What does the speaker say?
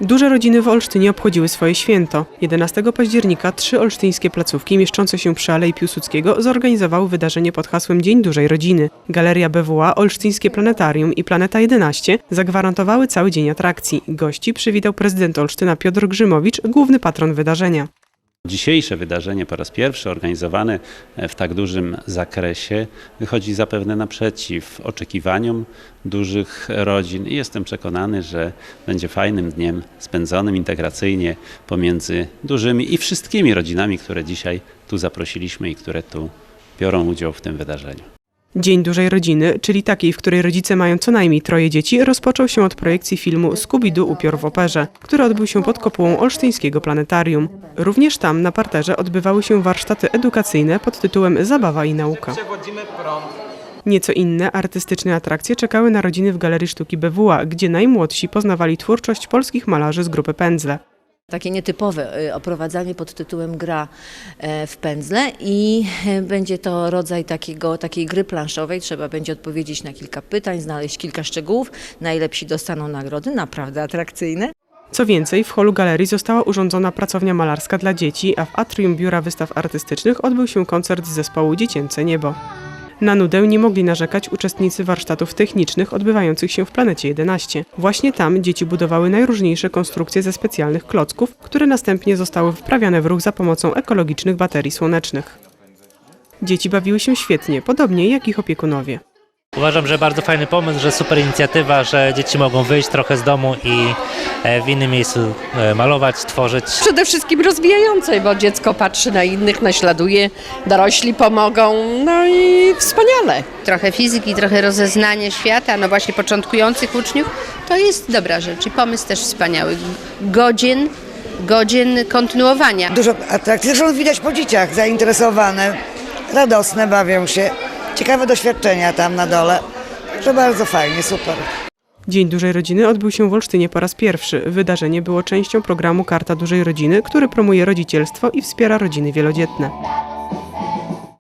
Duże rodziny w Olsztynie obchodziły swoje święto. 11 października trzy olsztyńskie placówki mieszczące się przy Alei Piłsudskiego zorganizowały wydarzenie pod hasłem Dzień Dużej Rodziny. Galeria BWA, Olsztyńskie Planetarium i Planeta 11 zagwarantowały cały dzień atrakcji. Gości przywitał prezydent Olsztyna Piotr Grzymowicz, główny patron wydarzenia. Dzisiejsze wydarzenie po raz pierwszy organizowane w tak dużym zakresie wychodzi zapewne naprzeciw oczekiwaniom dużych rodzin i jestem przekonany, że będzie fajnym dniem spędzonym integracyjnie pomiędzy dużymi i wszystkimi rodzinami, które dzisiaj tu zaprosiliśmy i które tu biorą udział w tym wydarzeniu. Dzień Dużej Rodziny, czyli takiej, w której rodzice mają co najmniej troje dzieci, rozpoczął się od projekcji filmu Scooby-Doo Upiór w operze, który odbył się pod kopułą Olsztyńskiego Planetarium. Również tam na parterze odbywały się warsztaty edukacyjne pod tytułem Zabawa i nauka. Nieco inne artystyczne atrakcje czekały na rodziny w Galerii Sztuki BWA, gdzie najmłodsi poznawali twórczość polskich malarzy z grupy Pędzle. Takie nietypowe y, oprowadzanie pod tytułem Gra e, w pędzle i e, będzie to rodzaj takiego, takiej gry planszowej. Trzeba będzie odpowiedzieć na kilka pytań, znaleźć kilka szczegółów. Najlepsi dostaną nagrody, naprawdę atrakcyjne. Co więcej, w holu galerii została urządzona pracownia malarska dla dzieci, a w atrium Biura Wystaw Artystycznych odbył się koncert z zespołu Dziecięce Niebo. Na nudę nie mogli narzekać uczestnicy warsztatów technicznych odbywających się w Planecie 11. Właśnie tam dzieci budowały najróżniejsze konstrukcje ze specjalnych klocków, które następnie zostały wprawiane w ruch za pomocą ekologicznych baterii słonecznych. Dzieci bawiły się świetnie, podobnie jak ich opiekunowie. Uważam, że bardzo fajny pomysł, że super inicjatywa, że dzieci mogą wyjść trochę z domu i e, w innym miejscu e, malować, tworzyć. przede wszystkim rozwijającej, bo dziecko patrzy na innych, naśladuje, dorośli pomogą, no i wspaniale. trochę fizyki, trochę rozeznanie świata, no właśnie początkujących uczniów, to jest dobra rzecz i pomysł też wspaniały. Godzien, godzien kontynuowania. Dużo atrakcji. Zresztą widać po dzieciach zainteresowane, radosne, bawią się. Ciekawe doświadczenia tam na dole. Że bardzo fajnie, super. Dzień Dużej Rodziny odbył się w Olsztynie po raz pierwszy. Wydarzenie było częścią programu Karta Dużej Rodziny, który promuje rodzicielstwo i wspiera rodziny wielodzietne.